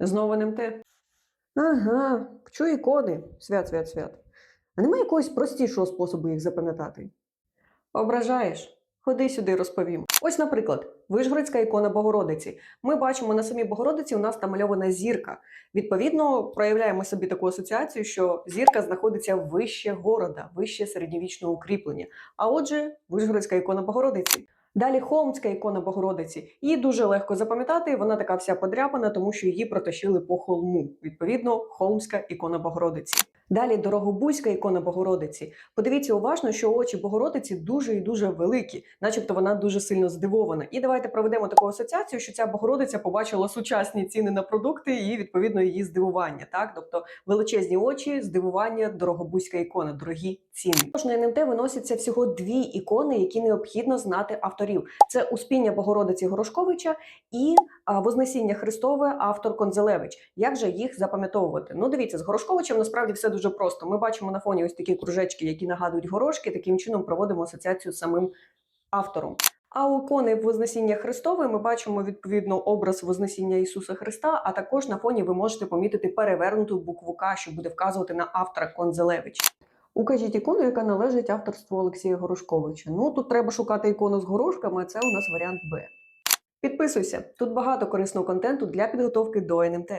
Знову НМТ. Ага, вчу ікони. Свят, свят, свят. А немає якогось простішого способу їх запам'ятати? Ображаєш? Ходи сюди, розповім. Ось, наприклад, Вишгородська ікона Богородиці. Ми бачимо на самій Богородиці у нас намальована зірка. Відповідно, проявляємо собі таку асоціацію, що зірка знаходиться вище города, вище середньовічного укріплення. А отже, Вишгородська ікона Богородиці. Далі Холмська ікона Богородиці. Її дуже легко запам'ятати. Вона така вся подряпана, тому що її протащили по холму. Відповідно, Холмська ікона Богородиці. Далі Дорогобузька ікона Богородиці. Подивіться уважно, що очі Богородиці дуже і дуже великі, начебто вона дуже сильно здивована. І давайте проведемо таку асоціацію, що ця Богородиця побачила сучасні ціни на продукти і відповідно її здивування. Так, тобто величезні очі, здивування, дорогобузька ікона, дорогі ціни. Тож на НМТ виносяться всього дві ікони, які необхідно знати авторів: це Успіння Богородиці Горошковича і Вознесіння Христове автор Конзелевич. Як же їх запам'ятовувати? Ну, дивіться, з Горошковичем насправді все дуже просто. Ми бачимо на фоні ось такі кружечки, які нагадують горошки. Таким чином проводимо асоціацію з самим автором. А у ікони Вознесіння Христове ми бачимо відповідно образ Вознесіння Ісуса Христа, а також на фоні ви можете помітити перевернуту букву К, що буде вказувати на автора Конзелевич. Укажіть ікону, яка належить авторству Олексія Горошковича. Ну тут треба шукати ікону з горошками, а це у нас варіант Б. Підписуйся, тут багато корисного контенту для підготовки до НМТ.